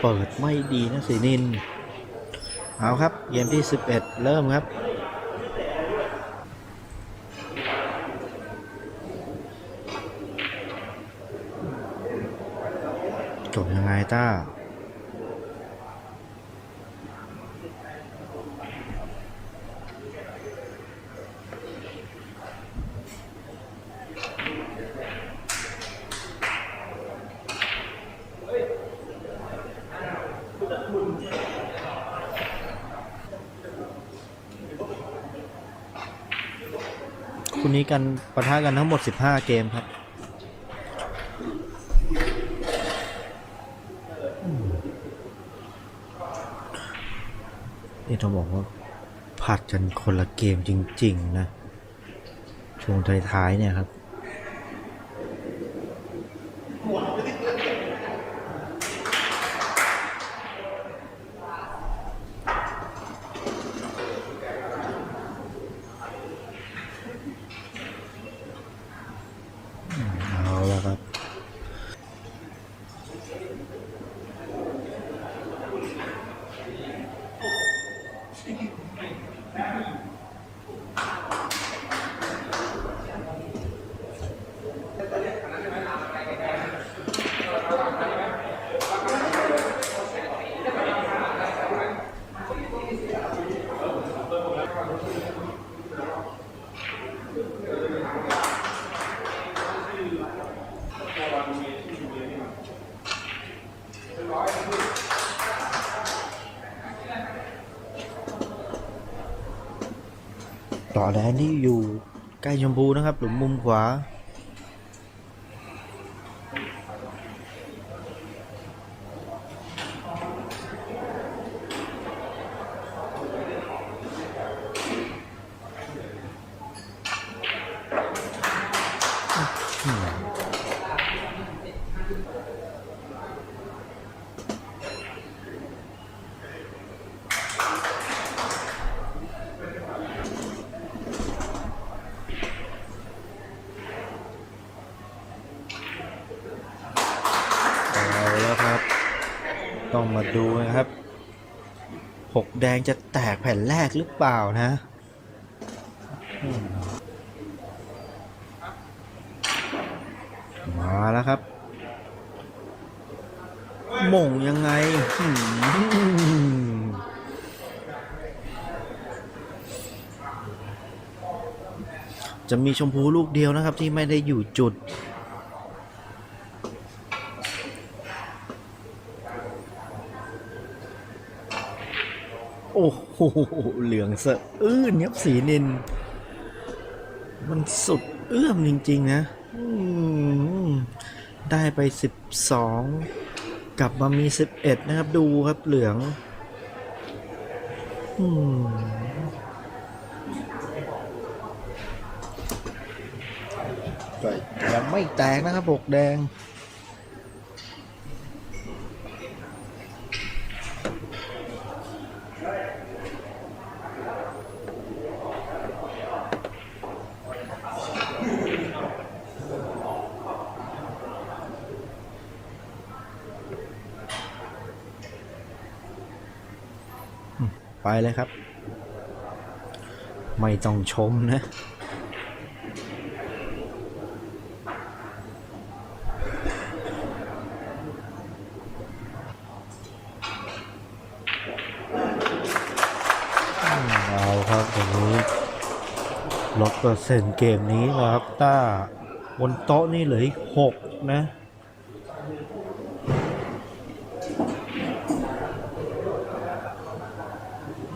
เปิดไม่ดีนะสีนิน เอาครับ เกมที่ 11 เริ่มครับจบยังไงต้า คู่นี้กันปะทะกันทั้งหมด 15 เกมครับ นี่ต้องบอกว่าผัดกันคนละเกมจริง ๆ นะ ช่วงท้าย ๆ เนี่ยครับ เอาแล้วครับ ต่อแดนที่อยู่ใกล้ชมพูนะครับ หลุมมุมขวา ครับ ต้องมาดูนะครับหกแดงจะแตกแผ่นแรกหรือเปล่านะมมาแล้วครับหม่งยังไงจะมีชมพูลูกเดียวนะครับที่ไม่ได้อยู่จุด โอ้โหเหลืองสะอื้นครับสีนิน มันสุดเอื้อมจริง ๆ นะได้ไป 12 กลับมามี 11 นะครับ ดูครับเหลืองอืมก็ยังไม่แตกนะครับบกแดง ไปเลยครับ ไม่ต้องชมนะ เอาครับตรงนี้ลดเปอร์เซ็นต์เกมนี้นะครับต้าบนโต๊ะนี่เหลืออีกหกนะ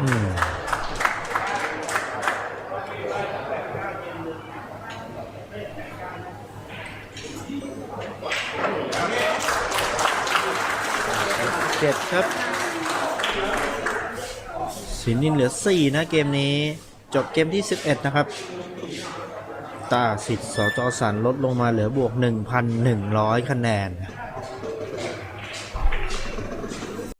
เจ็ดครับ สินนินเหลือสี่นะเกมนี้ จบเกมที่สิบเอ็ดนะครับ ตาสิทธิ์สจสันลดลงมาเหลือบวกหนึ่งพันหนึ่งร้อยคะแนน